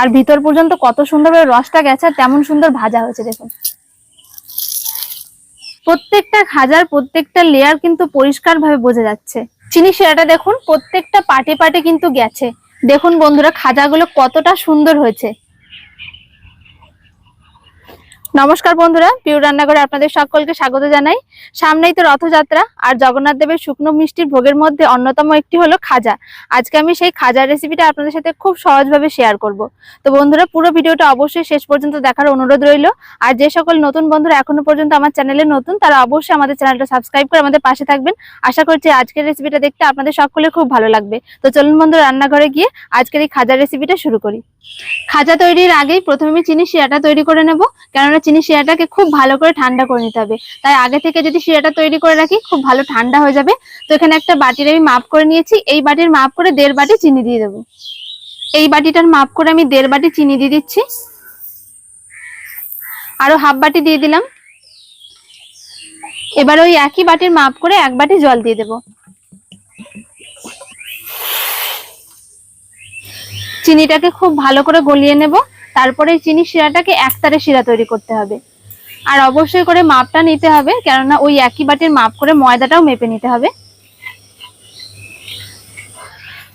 আর ভিতর পর্যন্ত কত সুন্দরভাবে রসটা গেছে তেমন সুন্দর ভাজা হয়েছে, দেখুন। প্রত্যেকটা খাজার প্রত্যেকটা লেয়ার কিন্তু পরিষ্কারভাবে বোঝা যাচ্ছে। চিনি সেরাটা দেখুন, প্রত্যেকটা পাটে পাটে কিন্তু গেছে। দেখুন বন্ধুরা, খাজাগুলো কতটা সুন্দর হয়েছে। নমস্কার বন্ধুরা পিউ রান্নাঘরে আপনাদের সকলকে স্বাগত জানাই। সামনেই তো রথযাত্রা, আর জগন্নাথ দেবের শুকনো মিষ্টির ভোগের মধ্যে অন্যতম একটি হলো খাজা। আজকে আমি সেই খাজার রেসিপিটা আপনাদের সাথে খুব সহজভাবে শেয়ার করব। তো বন্ধুরা, পুরো ভিডিওটা অবশ্যই শেষ পর্যন্ত দেখার অনুরোধ রইল। আর যে সকল নতুন বন্ধুরা এখনও পর্যন্ত আমার চ্যানেলে নতুন, তারা অবশ্যই আমাদের চ্যানেলটা সাবস্ক্রাইব করে আমাদের পাশে থাকবেন। আশা করছি আজকের রেসিপিটা দেখতে আপনাদের সকলের খুব ভালো লাগবে। তো চলুন বন্ধুরা, রান্নাঘরে গিয়ে আজকের এই খাজার রেসিপিটা শুরু করি। খাজা তৈরির আগেই প্রথমে চিনি শিরাটা তৈরি করে নেব। কেননা চিনি শিরাটাকে খুব ভালো করে ঠান্ডা করে নিতে হবে। তাই আগে থেকে যদি শিরাটা তৈরি করে রাখি, খুব ভালো ঠান্ডা হয়ে যাবে। তো এখানে একটা বাটির আমি মাপ করে নিয়েছি। এই বাটির মাপ করে দেড় বাটি চিনি দিয়ে দেবো। এই বাটিটার মাপ করে আমি দেড় বাটি চিনি দিয়ে দিচ্ছি। আরও হাফ বাটি দিয়ে দিলাম। এবার ওই একই বাটির মাপ করে এক বাটি জল দিয়ে দেবো। চিনিটাকে খুব ভালো করে গলিয়ে নেব। তারপরে চিনি শিরাটাকে একতারে শিরা তৈরি করতে হবে। আর অবশ্যই করে মাপটা নিতে হবে, কেননা ওই একই বাটির মাপ করে ময়দাটাও মেপে নিতে হবে।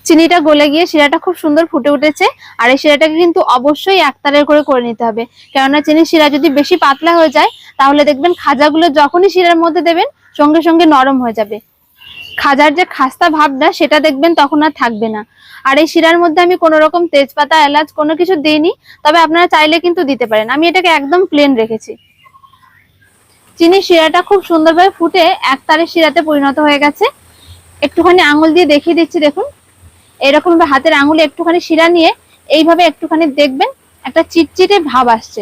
চিনিটা গলে গিয়ে শিরাটা খুব সুন্দর ফুটে উঠেছে, আর এই শিরাটাকে কিন্তু অবশ্যই একতারের করে করে নিতে হবে। কেননা চিনি শিরা যদি বেশি পাতলা হয়ে যায়, তাহলে দেখবেন খাজাগুলো যখনই শিরার মধ্যে দেবেন, সঙ্গে সঙ্গে নরম হয়ে যাবে। খাজার যে খাস্তা ভাবটা, সেটা দেখবেন তখন আর থাকবে না। আর এই শিরার মধ্যে আমি কোনো রকম তেজপাতা, এলাচ কোনো কিছু দিইনি, তবে আপনারা চাইলে কিন্তু দিতে পারেন। আমি এটাকে একদম প্লেন রেখেছি। চিনি শিরাটা খুব সুন্দরভাবে ফুটে এক তারের শিরাতে পরিণত হয়ে গেছে। একটুখানি আঙুল দিয়ে দেখিয়ে দিচ্ছি, দেখুন। এরকম ভাবে হাতের আঙুলে একটুখানি শিরা নিয়ে এইভাবে একটুখানি দেখবেন, একটা চিটচিটে ভাব আসছে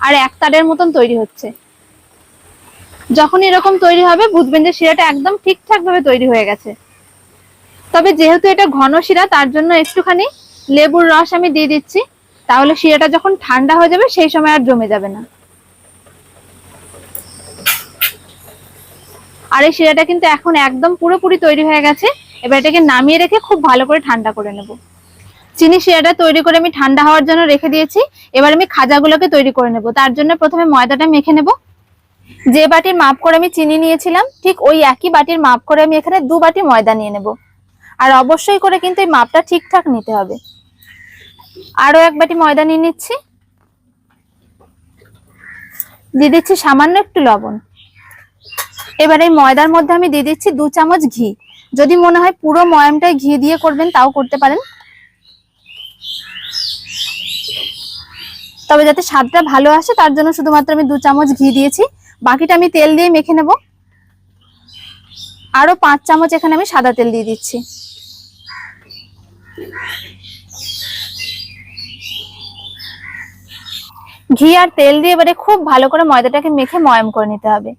আর এক তারের মতন তৈরি হচ্ছে। যখন এরকম তৈরি হবে, বুঝবেন যে শিরাটা একদম ঠিকঠাক ভাবে তৈরি হয়ে গেছে। তবে যেহেতু এটা ঘন শিরা, তার জন্য একটুখানি লেবুর রস আমি দিয়ে দিচ্ছি। তাহলে শিরাটা যখন ঠান্ডা হয়ে যাবে, সেই সময় আর জমে যাবে না। আর এই শিরাটা কিন্তু এখন একদম পুরোপুরি তৈরি হয়ে গেছে। এবার এটাকে নামিয়ে রেখে খুব ভালো করে ঠান্ডা করে নেব। চিনি শিরাটা তৈরি করে আমি ঠান্ডা হওয়ার জন্য রেখে দিয়েছি। এবার আমি খাজাগুলোকে তৈরি করে নেব। তার জন্য প্রথমে ময়দাটা মেখে নেব। যে বাটির মাপ করে আমি চিনি নিয়েছিলাম, ঠিক ওই একই বাটির মাপ করে আমি এখানে দু বাটি ময়দা নিয়ে নেব। আর অবশ্যই করে কিন্তু এই মাপটা ঠিকঠাক নিতে হবে। আরও এক বাটি ময়দা নিয়ে নিচ্ছি। দিয়ে দিচ্ছি সামান্য একটু লবণ। এবার এই ময়দার মধ্যে আমি দিয়ে দিচ্ছি দু চামচ ঘি। যদি মনে হয় পুরো ময়ামটাই ঘি দিয়ে করবেন, তাও করতে পারেন। তবে যাতে স্বাদটা ভালো আসে, তার জন্য শুধুমাত্র আমি দু চামচ ঘি দিয়েছি। বাকিটা আমি তেল দিয়ে মেখে নেব। আরও পাঁচ চামচ এখানে আমি সাদা তেল দিয়ে দিচ্ছি। ঘি আর তেল দিয়ে এবারে খুব ভালো করে ময়দাটাকে মেখে ময়াম করে নিতে হবে।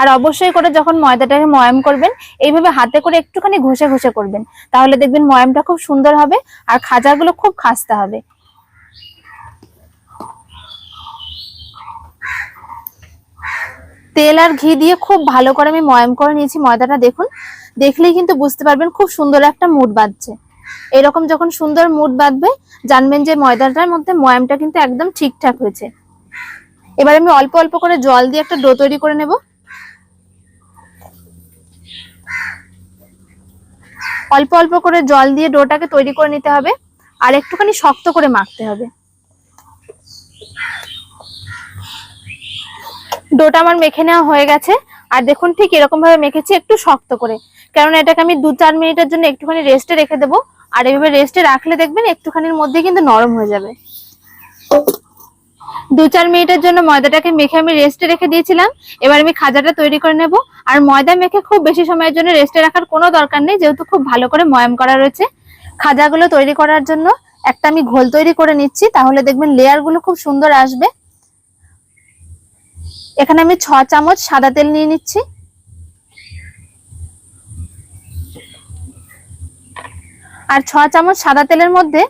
আর অবশ্যই করে যখন ময়দাটাকে ময়াম করবেন, এইভাবে হাতে করে একটুখানি ঘষে ঘষে করবেন। তাহলে দেখবেন ময়ামটা খুব সুন্দর হবে আর খাজাগুলো খুব খাস্তা হবে। তেল আর ঘি দিয়ে খুব ভালো করে আমি ময়াম করে নিয়েছি, ময়দাটা দেখুন। দেখলেই কিন্তু বুঝতে পারবেন খুব সুন্দর একটা মুড বাঁধছে। এরকম যখন সুন্দর মুড বাঁধবে, জানবেন যে ময়দাটার মধ্যে ময়ামটা কিন্তু একদম ঠিকঠাক হয়েছে। এবার আমি অল্প অল্প করে জল দিয়ে একটা ডো তৈরি করে নেব। অল্প অল্প করে জল দিয়ে ডোটাকে তৈরি করে নিতে হবে, আর একটুখানি শক্ত করে মাখতে হবে। ডোটা আমার মেখে নেওয়া হয়ে গেছে। আর দেখুন ঠিক এরকম ভাবে মেখেছি একটু শক্ত করে। কারণ এটাকে আমি দু চার মিনিটের জন্য একটুখানি রেস্টে রেখে দেবো। আর এভাবে রেস্টে রাখলে দেখবেন একটুখানির মধ্যে কিন্তু নরম হয়ে যাবে। দু চার মিনিটের জন্য ময়দাটাকে মেখে আমি রেস্টে রেখে দিয়েছিলাম। এবার আমি খাজাটা তৈরি করে নেব। আর ময়দা মেখে খুব বেশি সময়ের জন্য রেস্টে রাখার কোনো দরকার নেই, যেহেতু খুব ভালো করে ময়াম করা রয়েছে। খাজাগুলো তৈরি করার জন্য একটা আমি ঘোল তৈরি করে নিচ্ছি। তাহলে দেখবেন লেয়ারগুলো খুব সুন্দর আসবে। এখানে আমি ছ চামচ সাদা তেল নিয়ে নিচ্ছি। আর ছ চামচ সাদা তেলের মধ্যে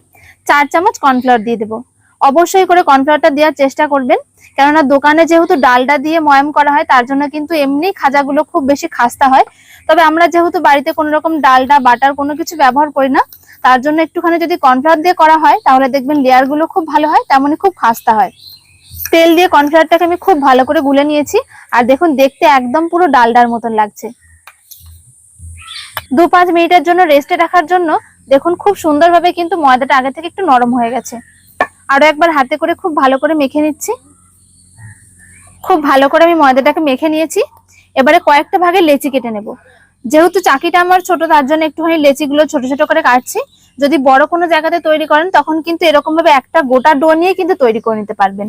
চার চামচ কর্নফ্লাওয়ার দিয়ে দেবো। অবশ্যই করে কর্নফ্লাওয়ারটা দেওয়ার চেষ্টা করবেন। কেননা দোকানে যেহেতু ডালটা দিয়ে ময়াম করা হয়, তার জন্য কিন্তু এমনি খাজাগুলো খুব বেশি খাস্তা হয়। তবে আমরা যেহেতু বাড়িতে কোনো রকম ডালডা বাটার কোনো কিছু ব্যবহার করি না, তার জন্য একটুখানি যদি কর্নফ্লাওয়ার দিয়ে করা হয়, তাহলে দেখবেন লেয়ারগুলো খুব ভালো হয়, তেমনই খুব খাস্তা হয়। তেল দিয়ে কর্নফ্লাওয়ারটাকে আমি খুব ভালো করে গুলে নিয়েছি। আর দেখুন, দেখতে একদম পুরো ডালডার মতন লাগছে। দু পাঁচ মিনিটের জন্য রেস্টে রাখার জন্য দেখুন, খুব সুন্দরভাবে কিন্তু ময়দাটা আগে থেকে একটু নরম হয়ে গেছে। আরও একবার হাতে করে খুব ভালো করে মেখে নিচ্ছি। খুব ভালো করে আমি ময়দাটাকে মেখে নিয়েছি। এবারে কয়েকটা ভাগে লেচি কেটে নেব। যেহেতু চাকিটা আমার ছোট, তার জন্য একটুখানি লেচিগুলো ছোট ছোট করে কাটছি। যদি বড় কোনো জায়গাতে তৈরি করেন, তখন কিন্তু এরকমভাবে একটা গোটা ডো নিয়ে কিন্তু তৈরি করে নিতে পারবেন।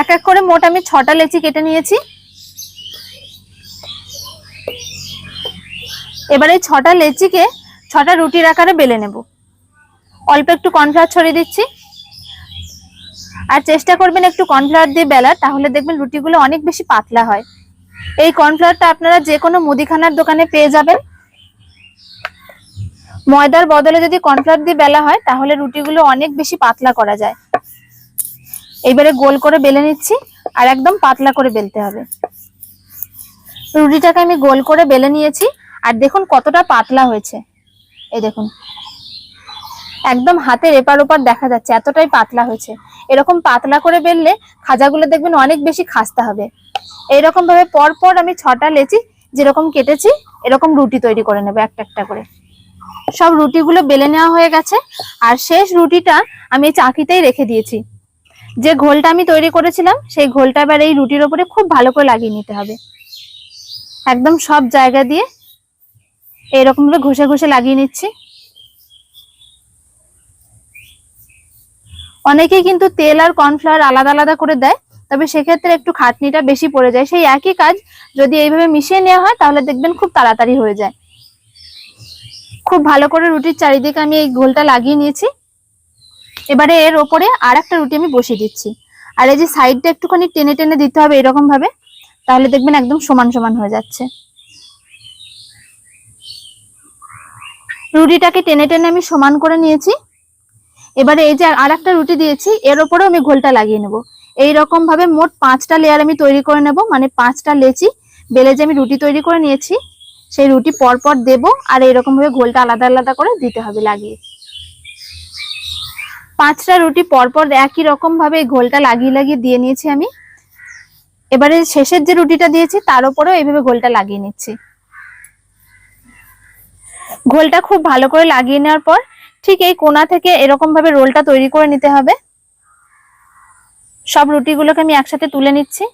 এক এক করে মোট আমি ছটা লেচি কেটে নিয়েছি। এবারে এই ছটা লেচিকে, ছটা রুটির আকারে বেলে নেব। অল্প একটু কর্নফ্লাওয়ার ছড়িয়ে দিচ্ছি। আর চেষ্টা করবেন একটু কর্নফ্লাওয়ার দিয়ে বেলার তাহলে দেখবেন রুটিগুলো অনেক বেশি পাতলা হয়। এই কর্নফ্লাওয়ারটা আপনারা যে কোনো মুদিখানার দোকানে পেয়ে যাবেন। ময়দার বদলে যদি কর্নফ্লাওয়ার দিয়ে বেলা হয়, তাহলে রুটিগুলো অনেক বেশি পাতলা করা যায়। এইবারে গোল করে বেলে নিচ্ছি আর একদম পাতলা করে বেলতে হবে। রুটিটাকে আমি গোল করে বেলে নিয়েছি আর দেখুন কতটা পাতলা হয়েছে। এই দেখুন। একদম হাতের এপার ওপার দেখা যাচ্ছে এতটাই পাতলা হয়েছে। এরকম পাতলা করে বেললে খাজাগুলো দেখবেন অনেক বেশি খাস্তা হবে। এইরকম ভাবে পর পর আমি ছটা লেচি যেরকম কেটেছি এরকম রুটি তৈরি করে নেব একটা একটা করে। সব রুটিগুলো বেলে নেওয়া হয়ে গেছে আর শেষ রুটিটা আমি চাকিতেই রেখে দিয়েছি। যে ঘোলটা আমি তৈরি করেছিলাম, সেই ঘোলটা এবার এই রুটির ওপরে খুব ভালো করে লাগিয়ে নিতে হবে। একদম সব জায়গা দিয়ে এরকম ভাবে ঘষে ঘষে লাগিয়ে নিচ্ছি। অনেকেই কিন্তু তেল আর কর্নফ্লাওয়ার আলাদা আলাদা করে দেয়, তবে সেক্ষেত্রে একটু খাটনিটা বেশি পড়ে যায়। সেই একই কাজ যদি এইভাবে মিশিয়ে নেওয়া হয়, তাহলে দেখবেন খুব তাড়াতাড়ি হয়ে যায়। খুব ভালো করে রুটির চারিদিকে আমি এই গোলটা লাগিয়ে নিয়েছি। এবারে এর ওপরে আর একটা রুটি আমি বসিয়ে দিচ্ছি। আর এই যে সাইডটা একটুখানি টেনে টেনে দিতে হবে এরকম ভাবে তাহলে দেখবেন একদম সমান সমান হয়ে যাচ্ছে। রুটিটাকে টেনে টেনে আমি সমান করে নিয়েছি। এবারে এই যে আর একটা রুটি দিয়েছি, এর ওপরেও আমি ঘোলটা লাগিয়ে নেব। এই রকম ভাবে মোট পাঁচটা লেয়ার আমি তৈরি করে নেব মানে পাঁচটা লেচি বেলে যে আমি রুটি তৈরি করে নিয়েছি, সেই রুটি পরপর পর দেবো, আর এরকম ভাবে ঘোলটা আলাদা আলাদা করে দিতে হবে লাগিয়ে। পাঁচটা রুটি পরপর একই রকম ভাবে ঘোলটা লাগিয়ে লাগিয়ে দিয়ে নিয়েছি আমি। এবারে শেষের যে রুটিটা দিয়েছি, তার উপরেও এইভাবে ঘোলটা লাগিয়ে নিচ্ছি। ঘোলটা খুব ভালো করে লাগিয়ে নেওয়ার পর ঠিক এই কোনা থেকে এরকম ভাবে রোলটা তৈরি করে নিতে হবে। সব রুটিগুলোকে আমি একসাথে তুলে নিচ্ছি।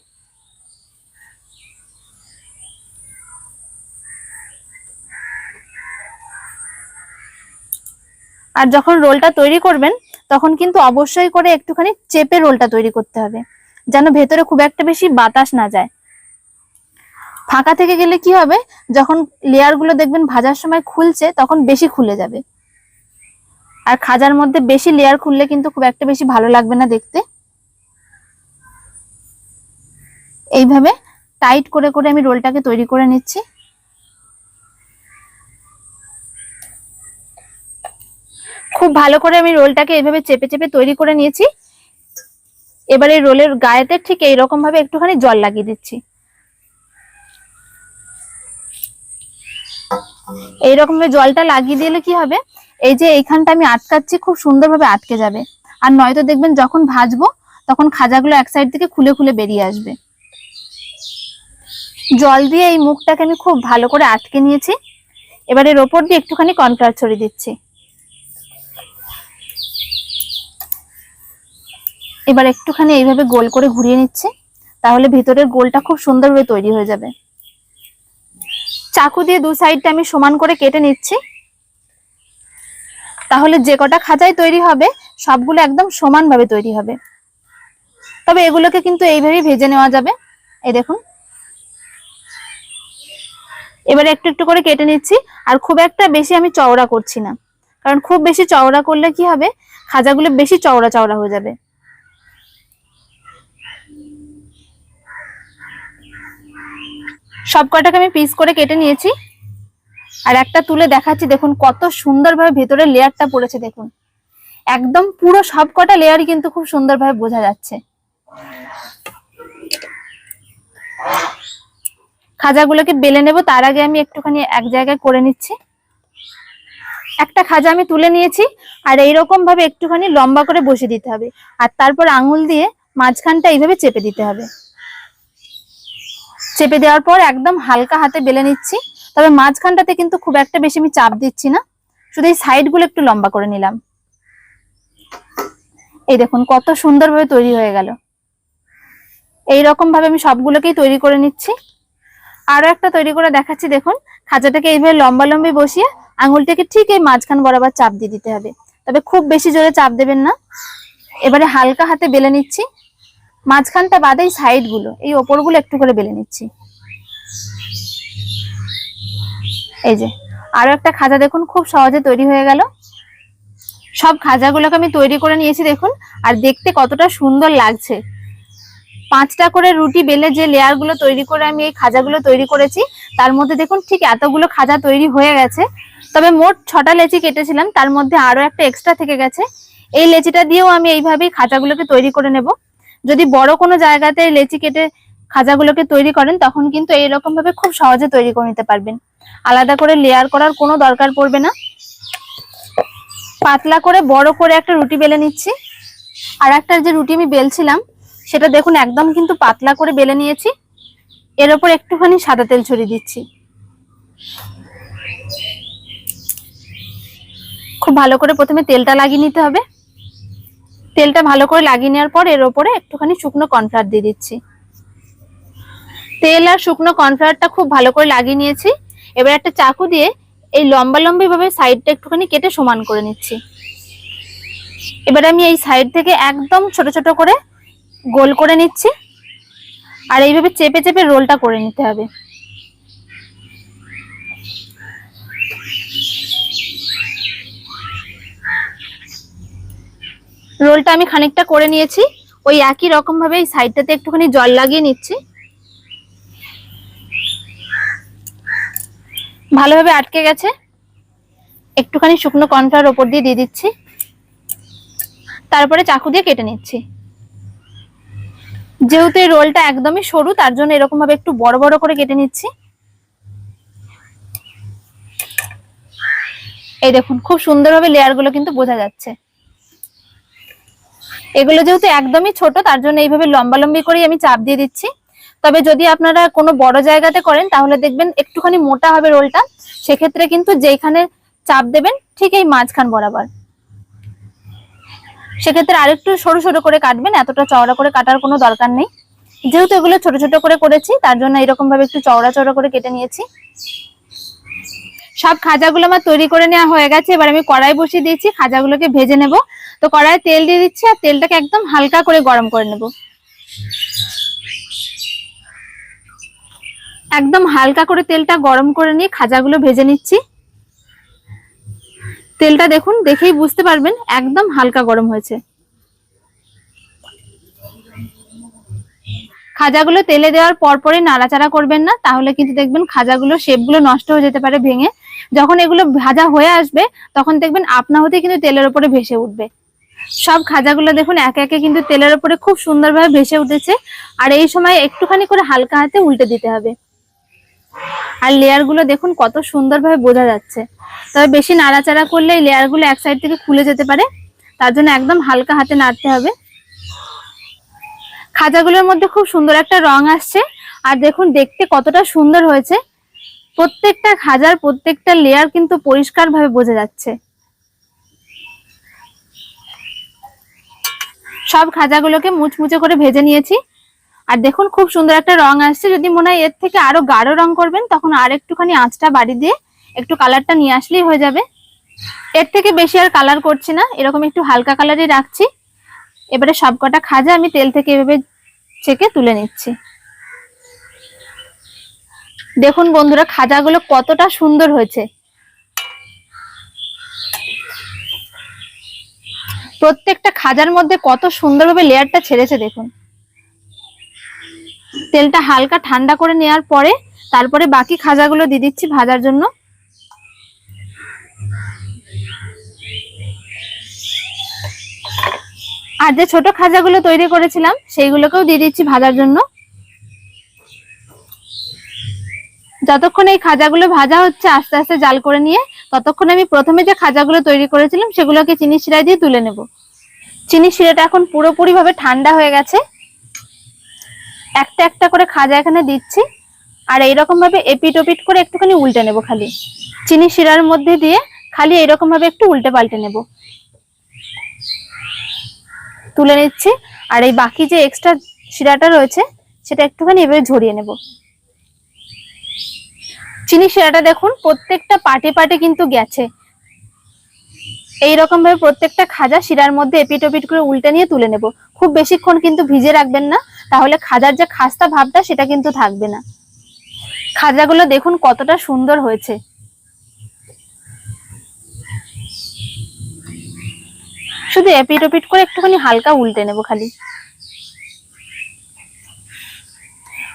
আর যখন রোলটা তৈরি করবেন তখন কিন্তু অবশ্যই করে একটুখানি চেপে রোলটা তৈরি করতে হবে, যেন ভেতরে খুব একটা বেশি বাতাস না যায়। ফাঁকা থেকে গেলে কি হবে? যখন লেয়ারগুলো দেখবেন ভাজার সময় খুলছে, তখন বেশি খুলে যাবে। আর খাজার মধ্যে বেশি লেয়ার খুললে কিন্তু খুব একটা বেশি ভালো লাগবে না দেখতে। এইভাবে টাইট করে করে আমি রোলটাকে তৈরি করে নিচ্ছি। খুব ভালো করে আমি রোলটাকে এইভাবে চেপে চেপে তৈরি করে নিয়েছি। এবার এই রোলের গায়েতে ঠিক এইরকম ভাবে একটুখানি জল লাগিয়ে দিচ্ছি। এইরকম ভাবে জলটা লাগিয়ে দিলে কি হবে? এই যে এইখানটা আমি আটকাচ্ছি, খুব সুন্দরভাবে আটকে যাবে। আর নয়তো দেখবেন যখন ভাজবো, তখন খাজাগুলো এক সাইড থেকে খুলে খুলে বেরিয়ে আসবে। জল দিয়ে এই মুখটাকে আমি খুব ভালো করে আটকে নিয়েছি। এবার এর ওপর দিয়ে একটুখানি কর্নফ্লাওয়ার ছড়িয়ে দিচ্ছি। এবার একটুখানি এইভাবে গোল করে ঘুরিয়ে নিচ্ছে, তাহলে ভিতরের গোলটা খুব সুন্দরভাবে তৈরি হয়ে যাবে। চাকু দিয়ে দু সাইডটা আমি সমান করে কেটে নিচ্ছি। তাহলে যে কটা খাঁচাই তৈরি হবে, সবগুলো একদম সমানভাবে তৈরি হবে। তবে এগুলোকে কিন্তু এইভাবেই ভেজে নেওয়া যাবে। এই দেখুন। এবারে একটু একটু করে কেটে নিচ্ছি, আর খুব একটা বেশি আমি চওড়া করছি না। কারণ খুব বেশি চওড়া করলে কি হবে? খাজাগুলো বেশি চওড়া চওড়া হয়ে যাবে। সব কটাকে আমি পিস করে কেটে নিয়েছি। আর একটা তুলে দেখাচ্ছি, দেখুন কত সুন্দরভাবে ভেতরে লেয়ারটা পড়েছে, দেখুন। একদম পুরো সবকটা লেয়ারই কিন্তু খুব সুন্দরভাবে বোঝা যাচ্ছে। খাজাগুলোকে বেলে নেব, তার আগে আমি একটুখানি এক জায়গায় করে নিচ্ছি। একটা খাজা আমি তুলে নিয়েছি, আর এইরকম ভাবে একটুখানি লম্বা করে বসে দিতে হবে। আর তারপর আঙুল দিয়ে মাঝখানটা এইভাবে চেপে দিতে হবে। চেপে দেওয়ার পর একদম হালকা হাতে বেলে নিচ্ছি। তবে মাঝখানটাতে কিন্তু খুব একটা বেশি আমি চাপ দিচ্ছি না। শুধু এই সাইডগুলো একটু লম্বা করে নিলাম। এই দেখুন, কত সুন্দরভাবে তৈরি হয়ে গেল। এই রকম ভাবে আমি সবগুলোকেই তৈরি করে নিচ্ছি। আরও একটা তৈরি করে দেখাচ্ছি, দেখুন। খাঁচাটাকে এইভাবে লম্বা লম্বি বসিয়ে আঙুলটাকে ঠিক এই মাঝখান বরাবর চাপ দিয়ে দিতে হবে। তবে খুব বেশি জোরে চাপ দেবেন না। এবারে হালকা হাতে বেলে নিচ্ছি। মাঝখানটা বাদে সাইডগুলো এই ওপরগুলো একটু করে বেলে নিচ্ছি। এই যে, আরও একটা খাজা দেখুন, খুব সহজে তৈরি হয়ে গেল। সব খাজাগুলোকে আমি তৈরি করে নিয়েছি দেখুন, আর দেখতে কতটা সুন্দর লাগছে। পাঁচটা করে রুটি বেলে যে লেয়ারগুলো তৈরি করে আমি এই খাজাগুলো তৈরি করেছি, তার মধ্যে দেখুন ঠিক এতগুলো খাজা তৈরি হয়ে গেছে। তবে মোট ছটা লেচি কেটেছিলাম, তার মধ্যে আরও একটা এক্সট্রা থেকে গেছে। এই লেচিটা দিয়েও আমি এইভাবেই খাজাগুলোকে তৈরি করে নেব। যদি বড় কোনো জায়গাতে লেচি কেটে খাজাগুলোকে তৈরি করেন, তখন কিন্তু এইরকম ভাবে খুব সহজে তৈরি করে নিতে পারবেন। আলাদা করে লেয়ার করার কোনো দরকার পড়বে না। পাতলা করে, বড় করে একটা রুটি বেলে নিচ্ছি। আর একটা যে রুটি আমি বেলছিলাম, সেটা দেখুন একদম কিন্তু পাতলা করে বেলে নিয়েছি। এর ওপর একটুখানি সাদা তেল ছড়িয়ে দিচ্ছি। খুব ভালো করে প্রথমে তেলটা লাগিয়ে নিতে হবে। তেলটা ভালো করে লাগিয়ে নেওয়ার পর এর ওপরে একটুখানি শুকনো কর্নফ্লাওয়ার দিয়ে দিচ্ছি। তেল আর শুকনো কর্নফ্লাওয়ারটা খুব ভালো করে লাগিয়ে নিয়েছি। এবার একটা চাকু দিয়ে এই লম্বা লম্বি ভাবে সাইডটা একটুখানি কেটে সমান করে নিচ্ছি। এবার আমি এই সাইড থেকে একদম ছোট ছোট করে গোল করে নিচ্ছি। আর এইভাবে চেপে চেপে রোলটা করে নিতে হবে। রোলটা আমি খানিকটা করে নিয়েছি। ওই একই রকম ভাবে এই সাইডটাতে একটুখানি জল লাগিয়ে নিচ্ছি। ভালোভাবে আটকে গেছে। একটুখানি শুকনো কর্নফ্লাওয়ার ওপর দিয়ে দিয়ে দিচ্ছি। তারপরে চাকু দিয়ে কেটে নিচ্ছি। যেহেতু এই রোলটা একদমই সরু, তার জন্য এরকম ভাবে একটু বড় বড় করে কেটে নিচ্ছি। এই দেখুন, খুব সুন্দরভাবে লেয়ারগুলো কিন্তু বোঝা যাচ্ছে। এগুলো যেহেতু একদমই ছোট, তার জন্য এইভাবে লম্বা লম্বি করেই আমি চাপ দিয়ে দিচ্ছি। তবে যদি আপনারা কোনো বড় জায়গাতে করেন, তাহলে দেখবেন একটুখানি মোটা হবে রোলটা। সেক্ষেত্রে কিন্তু যেখানে চাপ দেবেন, ঠিক এই মাঝখান বরাবর। সেক্ষেত্রে আরেকটু সরু সরু করে কাটবেন, এতটা চওড়া করে কাটার কোনো দরকার নেই। যেহেতু এগুলো ছোট ছোট করে করেছি, তার জন্য এরকম ভাবে একটু চওড়া চওড়া করে কেটে নিয়েছি। সব খাজাগুলো আমার তৈরি করে নেওয়া হয়ে গেছে। এবার আমি কড়াই বসিয়ে দিয়েছি, খাজাগুলোকে ভেজে নেব। তো কড়াইয়ে তেল দিয়ে দিচ্ছি আর তেলটাকে একদম হালকা করে গরম করে নেব। একদম হালকা করে তেলটা গরম করে নিয়ে খাজাগুলো ভেজে নিচ্ছি। তেলটা দেখুন, দেখেই বুঝতে পারবেন, একদম হালকা গরম হয়েছে। খাজাগুলো তেলে দেওয়ার পরপরই নাড়াচাড়া করবেন না, তাহলে কিন্তু দেখবেন খাজাগুলো শেপগুলো নষ্ট হয়ে যেতে পারে ভেঙে। যখন এগুলো ভাজা হয়ে আসবে, তখন দেখবেন আপনা হতে কিন্তু তেলের উপরে ভেসে উঠবে। সব খাজাগুলো দেখুন, একে একে কিন্তু তেলের উপরে খুব সুন্দরভাবে ভেসে উঠেছে। আর এই সময় একটুখানি করে হালকা হাতে উল্টে দিতে হবে। আর লেয়ারগুলো দেখুন, কত সুন্দরভাবে বোঝা যাচ্ছে। তবে বেশি নাড়াচাড়া করলে এই লেয়ারগুলো এক সাইড থেকে খুলে যেতে পারে। তার জন্য একদম হালকা হাতে নাড়তে হবে। খাজাগুলোর মধ্যে খুব সুন্দর একটা রং আসছে। আর দেখুন, দেখতে কতটা সুন্দর হয়েছে। প্রত্যেকটা খাজার, প্রত্যেকটা লেয়ার কিন্তু পরিষ্কার ভাবে বোঝা যাচ্ছে। সব খাজাগুলোকে মুচমুচে করে ভেজে নিয়েছি। আর দেখুন, খুব সুন্দর একটা রং আসছে। যদি মনে হয় এর থেকে আরও গাঢ় রং করবেন, তখন আর একটুখানি আঁচটা বাড়ি দিয়ে একটু কালারটা নিয়ে আসলেই হয়ে যাবে। এর থেকে বেশি আর কালার করছি না, এরকম একটু হালকা কালারই রাখছি। এবারে সবকটা খাজা আমি তেল থেকে এভাবে ছেঁকে তুলে নিচ্ছি। দেখুন বন্ধুরা, খাজাগুলো কতটা সুন্দর হয়েছে। প্রত্যেকটা খাজার মধ্যে কত সুন্দরভাবে লেয়ারটা ছেড়েছে, দেখুন। তেলটা হালকা ঠান্ডা করে নেওয়ার পরে, তারপরে বাকি খাজাগুলো দিয়ে দিচ্ছি ভাজার জন্য। আর যে ছোট খাজাগুলো তৈরি করেছিলাম, সেইগুলোকেও দিয়ে দিচ্ছি ভাজার জন্য। যতক্ষণ এই খাজাগুলো ভাজা হচ্ছে, আস্তে আস্তে জাল করে নিয়ে, ততক্ষণ আমি প্রথমে যে খাজাগুলো তৈরি করেছিলাম, সেগুলোকে চিনি শিরা দিয়ে তুলে নেব। চিনি শিরাটা এখন পুরোপুরি ভাবে ঠান্ডা হয়ে গেছে। একটা একটা করে খাজা এখানে দিচ্ছি, আর এইরকম ভাবে এপিট ওপিট করে একটুখানি উল্টে নেব খালি। চিনি শিরার মধ্যে দিয়ে খালি এরকম ভাবে একটু উল্টে পাল্টে নেব। তুলে নিচ্ছি, আর এই বাকি যে এক্সট্রা শিরাটা রয়েছে, সেটা একটুখানি এভাবে ঝরিয়ে নেব। চিনি শিরাটা দেখুন, প্রত্যেকটা পাটে পাটে কিন্তু গেছে। এইরকম ভাবে প্রত্যেকটা খাজা শিরার মধ্যে এপিট ওপিট করে উল্টে নিয়ে তুলে নেব। খুব বেশিক্ষণ কিন্তু ভিজে রাখবেন না, তাহলে খাজার যে খাস্তা ভাবটা সেটা কিন্তু থাকবে না। খাজাগুলো দেখুন কতটা সুন্দর হয়েছে। শুধু এপিট ওপিট করে একটুখানি হালকা উল্টে নেব খালি।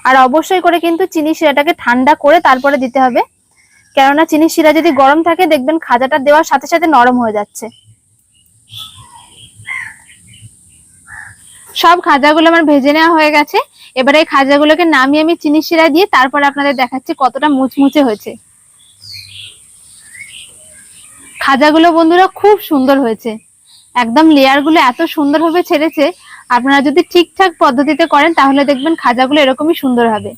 আর অবশ্যই করে কিন্তু চিনি শিরাটাকে ঠান্ডা করে তারপরে দিতে হবে। কেননা চিনি শিরা যদি গরম থাকে, দেখবেন খাজাটা দেওয়ার সাথে সাথে নরম হয়ে যাচ্ছে। সব খাজাগুলো আমার ভেজে নেওয়া হয়ে গেছে। এবারে এই খাজাগুলোকে নামিয়ে আমি চিনি শিরা দিয়ে তারপরে আপনাদের দেখাচ্ছি কতটা মুচমুচে হয়েছে। খাজাগুলো বন্ধুরা খুব সুন্দর হয়েছে। একদম লেয়ারগুলো এত সুন্দরভাবে ছেড়েছে, আপনারা যদি ঠিকঠাক পদ্ধতিতে করেন, তাহলে দেখবেন খাজাগুলো এরকমই সুন্দর হবে।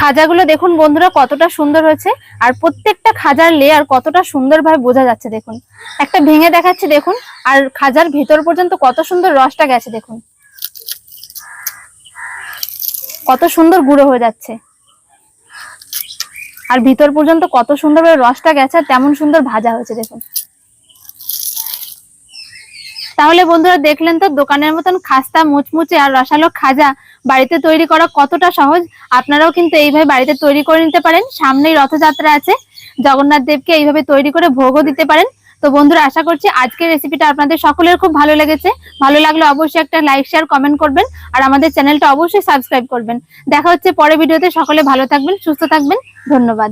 খাজাগুলো দেখুন বন্ধুরা কতটা সুন্দর হয়েছে, আর প্রত্যেকটা খাজার লেয়ার কতটা সুন্দরভাবে বোঝা যাচ্ছে দেখুন। একটা ভেঙে দেখাচ্ছি দেখুন, আর খাজার ভিতর পর্যন্ত কত সুন্দর রসটা গেছে দেখুন। কত সুন্দর গুঁড়ো হয়ে যাচ্ছে। আর ভিতর পর্যন্ত কত সুন্দরভাবে রসটা গেছে, তেমন সুন্দর ভাজা হয়েছে, দেখুন। তাহলে বন্ধুরা দেখলেন তো, দোকানের মতন খাস্তা, মুচমুচে আর রসালো খাজা বাড়িতে তৈরি করা কতটা সহজ। আপনারাও কিন্তু এইভাবে বাড়িতে তৈরি করে নিতে পারেন। সামনেই রথযাত্রা আছে। জগন্নাথ দেবকে এইভাবে তৈরি করে ভোগও দিতে পারেন। তো বন্ধুরা, আশা করছি আজকের রেসিপিটা আপনাদের সকলের খুব ভালো লেগেছে। ভালো লাগলে অবশ্যই একটা লাইক শেয়ার কমেন্ট করবেন আর আমাদের চ্যানেলটা অবশ্যই সাবস্ক্রাইব করবেন। দেখা হচ্ছে পরে ভিডিওতে সকলে ভালো থাকবেন, সুস্থ থাকবেন। ধন্যবাদ।